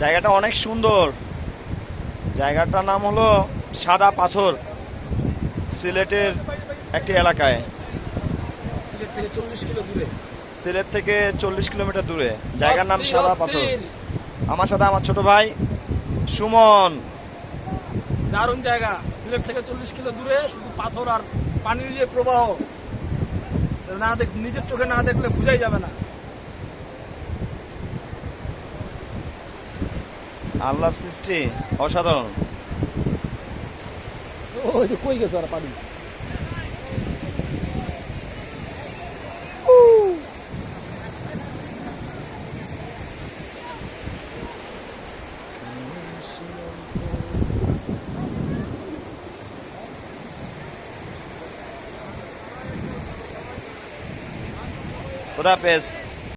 জায়গাটা অনেক সুন্দর। জায়গাটার নাম হলো সাদা পাথর সিলেটের একটি এলাকায়। সিলেট থেকে চল্লিশ কিলো দূরে। সিলেট থেকে চল্লিশ কিলোমিটার দূরে। জায়গার নাম সাদা পাথর। আমার সাথে আমার ছোট ভাই সুমন। দারুণ জায়গা। সিলেট থেকে চল্লিশ কিলো দূরে শুধু পাথর আর পানির যে প্রবাহ না দেখ নিজের চোখে না দেখলে বোঝাই যাবে না। আল্লাহর সৃষ্টি অসাধারণ। ওই যে কই গেছে আর পানি হাফেজ।